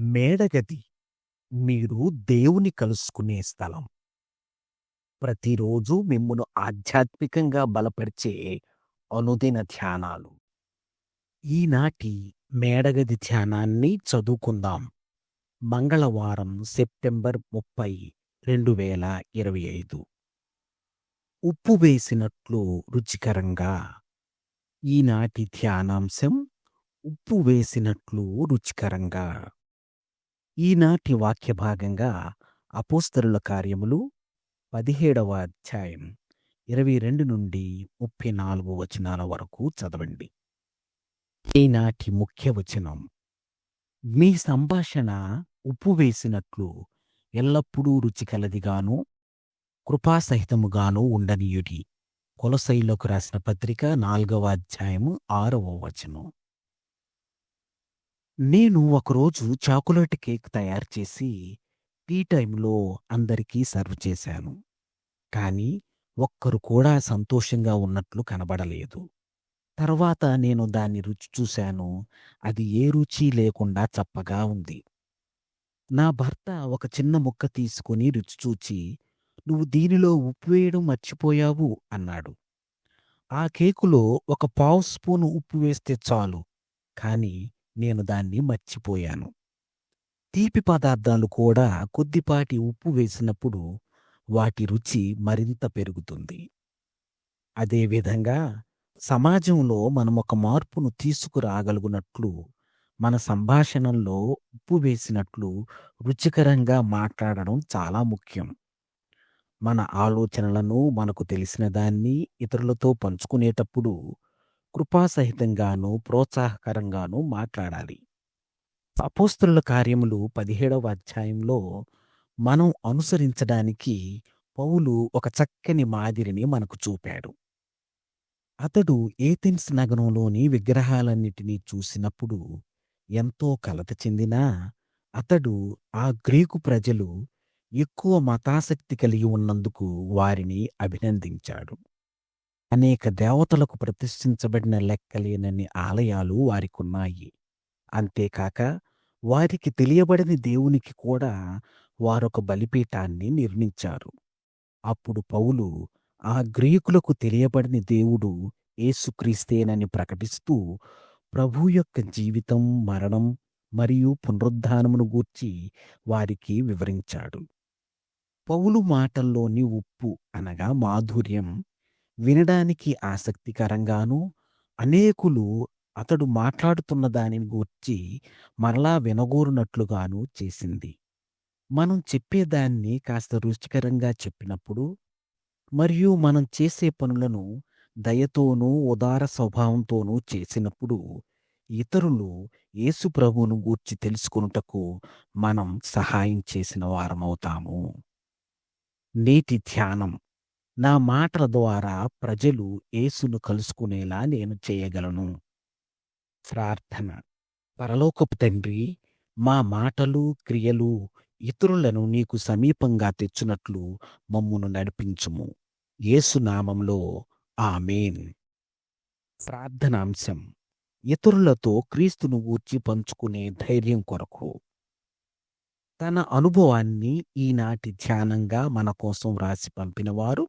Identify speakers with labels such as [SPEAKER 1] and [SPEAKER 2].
[SPEAKER 1] మేడగది మీరు దేవుని కలుసుకునే స్థలం. ప్రతిరోజు మిమ్మును ఆధ్యాత్మికంగా బలపరిచే అనుదిన ధ్యానాలు. ఈనాటి మేడగది ధ్యానాన్ని చదువుకుందాం. మంగళవారం సెప్టెంబర్ ముప్పై రెండు వేల ఇరవై ఐదు. ఉప్పు వేసినట్లు రుచికరంగా. ఈనాటి ధ్యానాంశం ఉప్పు వేసినట్లు రుచికరంగా. ఈనాటి వాక్య భాగంగా అపోస్తరుల కార్యములు పదిహేడవ అధ్యాయం ఇరవై రెండు నుండి ముప్పై నాలుగు వచనాల వరకు చదవండి. ఈనాటి ముఖ్య వచనం మీ సంభాషణ ఉప్పు వేసినట్లు ఎల్లప్పుడూ రుచికలదిగాను కృపాసహితముగాను ఉండనీయుడి. కొలసైలోకి రాసిన పత్రిక నాలుగవ అధ్యాయము ఆరవ వచనం. నేను ఒకరోజు చాక్లెట్ కేక్ తయారు చేసి టీ టైంలో అందరికీ సర్వ్ చేశాను. కానీ ఒక్కరు కూడా సంతోషంగా ఉన్నట్లు కనబడలేదు. తర్వాత నేను దాన్ని రుచి చూశాను. అది ఏ రుచి లేకుండా చప్పగా ఉంది. నా భర్త ఒక చిన్న ముక్క తీసుకుని రుచి చూచి, నువ్వు దీనిలో ఉప్పు వేయడం మర్చిపోయావు అన్నాడు. ఆ కేకులో ఒక పావు స్పూను ఉప్పు వేస్తే చాలు. కానీ నేను దాన్ని మర్చిపోయాను. తీపి పదార్థాలు కూడా కొద్దిపాటి ఉప్పు వేసినప్పుడు వాటి రుచి మరింత పెరుగుతుంది. అదేవిధంగా సమాజంలో మనం ఒక మార్పును తీసుకురాగలుగునట్లు మన సంభాషణల్లో ఉప్పు వేసినట్లు రుచికరంగా మాట్లాడడం చాలా ముఖ్యం. మన ఆలోచనలను మనకు తెలిసిన దాన్ని ఇతరులతో పంచుకునేటప్పుడు కృపాసహితంగాను ప్రోత్సాహకరంగాను మాట్లాడాలి. అపోస్తుల కార్యములు పదిహేడవ అధ్యాయంలో మనం అనుసరించడానికి పౌలు ఒక చక్కని మాదిరిని మనకు చూపాడు. అతడు ఏథెన్స్ నగరంలోని విగ్రహాలన్నిటినీ చూసినప్పుడు ఎంతో కలత చెందినా అతడు ఆ గ్రీకు ప్రజలు ఎక్కువ మతాసక్తి కలిగి ఉన్నందుకు వారిని అభినందించాడు. అనేక దేవతలకు ప్రతిష్ఠించబడిన లెక్కలేనన్ని ఆలయాలు వారికున్నాయి. అంతేకాక వారికి తెలియబడని దేవునికి కూడా వారొక బలిపీఠాన్ని నిర్మించారు. అప్పుడు పౌలు ఆ గ్రీకులకు తెలియబడని దేవుడు ఏసుక్రీస్తేనని ప్రకటిస్తూ ప్రభు యొక్క జీవితం, మరణం మరియు పునరుద్ధానమును గూర్చి వారికి వివరించాడు. పౌలు మాటల్లోని ఉప్పు అనగా మాధుర్యం వినడానికి ఆసక్తికరంగానూ, అనేకులు అతడు మాట్లాడుతున్న దానిని గూర్చి మరలా వినగోరునట్లుగాను చేసింది. మనం చెప్పేదాన్ని కాస్త రుచికరంగా చెప్పినప్పుడు మరియు మనం చేసే పనులను దయతోనూ, ఉదార స్వభావంతోనూ చేసినప్పుడు ఇతరులు యేసు ప్రభువును గూర్చి తెలుసుకొనుటకు మనం సహాయం చేసిన వారమవుతాము. నేటి ధ్యానం నా మాటల ద్వారా ప్రజలు యేసును కలుసుకునేలా నేను చేయగలను. ప్రార్థన పరలోకపు తండ్రి మా మాటలు, క్రియలు ఇతరులను నీకు సమీపంగా తెచ్చునట్లు మమ్మును నడిపించుము. యేసు నామంలో ప్రార్థనాంశం ఇతరులతో క్రీస్తును ఊర్చి పంచుకునే ధైర్యం కొరకు. తన అనుభవాన్ని ఈనాటి ధ్యానంగా మన కోసం వ్రాసి పంపినవారు